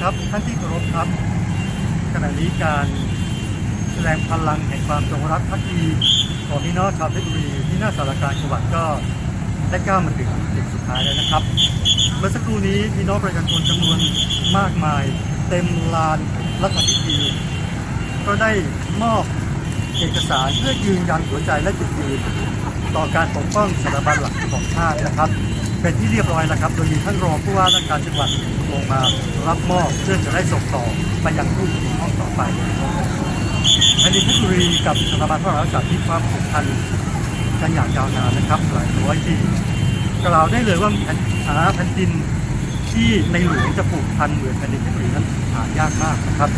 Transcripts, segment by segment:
ครับท่านที่เคารพครับขณะนี้การแสดงพลังแห่งความจงรักภักดีของพี่น้องชาวเพชรบุรีที่หน้าสารกลารจังหวัดก็ได้ก้าวมาถึงจุดสุดท้ายแล้วนะครับ เมื่อสักครู่นี้พี่น้องประชาชนจำนวนมากมาย เต็มลานรัฐพิธี ก็ได้มอบเอกสารเพื่อยืนยันหัวใจและจุดยืนต่อการปกป้องสถาบันหลักของชาตินะครับ เป็นที่เรียบร้อยแล้วครับ โดยมีท่านรองผู้ว่าราชการจังหวัดลงมารับมอบเพื่อจะได้ส่งต่อไปยังผู้ที่เกี่ยวข้องต่อไปแผ่นดินเพชรบุรีกับสถาบันพระมหากษัตริย์มีความผูกพันกันอย่างยาวนานนะครับหลายร้อยปีกล่าวได้เลยว่าแผ่นหาแผ่นดินที่ในหลวงจะผูกพันเหมือนแผ่นดินเพชรบุรีนั้นหายากมากนะครับ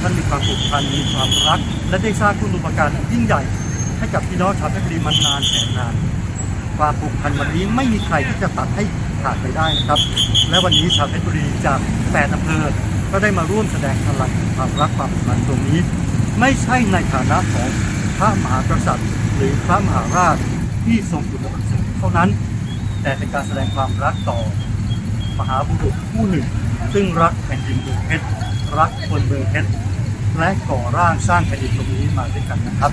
ท่านมีความผูกพันมีความรัก และได้สร้างคุณูปการยิ่งใหญ่ ให้กับพี่น้องชาวเพชรบุรีมานานแสนนาน ความผูกพันวันนี้ไม่มีใครที่จะตัดให้ขาดไปได้นะครับ และวันนี้ชาวเพชรบุรีจากแปดอำเภอ ก็ได้มาร่วมแสดงพลังความรักความผูกพันตรงนี้ ไม่ใช่ในฐานะของพระมหากษัตริย์ หรือพระมหาราชที่ทรงอยู่บนสวรรค์เท่านั้น แต่เป็นการแสดงความรักต่อ มหาบุรุษผู้หนึ่ง ซึ่งรักแผ่นดินเมืองเพชรรักคนเมืองเพชรและก่อร่างสร้างแผ่นดินตรงนี้มาด้วยกันนะครับ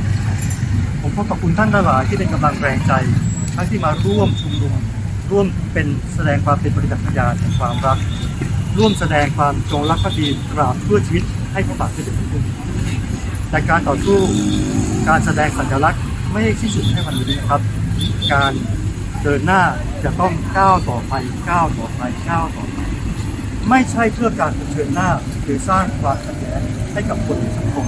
ผมขอขอบคุณท่านทั้งหลายที่เป็นกำลังแรงใจ ทั้งที่มาร่วมชุมนุมร่วมเป็นแสดงความเป็นบริษัทพยานแห่งความรัก ร่วมแสดงความจงรักภักดีกราบเพื่อชีวิตให้พระบาทสมเด็จพระเจ้าอยู่หัวแต่การต่อสู้การแสดงสัญลักษณ์ไม่ได้สิ้นสุดแค่วันนี้นะครับ การเดินหน้าจะต้องก้าวต่อไปก้าวต่อไปก้าวต่อไปไม่ใช่เพื่อการเผชิญหน้าหรือสร้างความขัดแย้งให้กับคนในสังคม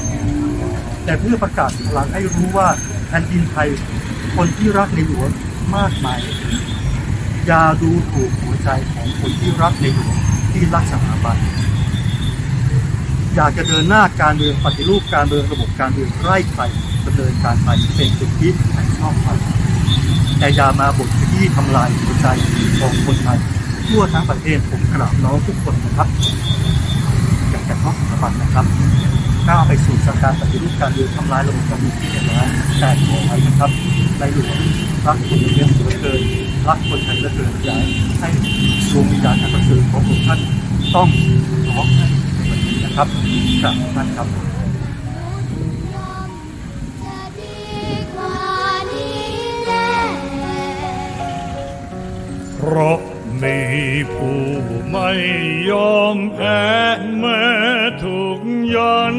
แต่เพื่อประกาศพลังให้รู้ว่าแผ่นดินไทยคนที่รักในหลวง มากมายอย่าดูถูกหัวใจของคนที่รักในหลวงที่รักสถาบันอยากจะเดินหน้าการเมืองปฏิรูปการเมืองระบบการเมืองไร่ไปดำเนินการไปเป็นสิทธิอันชอบไปแต่อย่ามาบดขยี้ทำลายหัวใจของคนไทยทั่วทั้งประเทศผมกราบน้องทุกคนนะครับอยากจะเข้าสถาบันนะครับ ก้าวไปสู่สการปฏิรูปการเมืองทำลายระบบการเมืองที่เรียบร้อยแต่ขอไว้นะครับในหลวงรักคนเดียวเหลือเกินรักคนไทยเหลือเกินอยากให้ดวงวิญญาณอันประเสริฐของพระองค์ท่านต้องร้องไห้ในวันนี้นะครับกราบท่านครับเพราะ มีผู้ไม่ยอมแพ้แม้ถูกยัน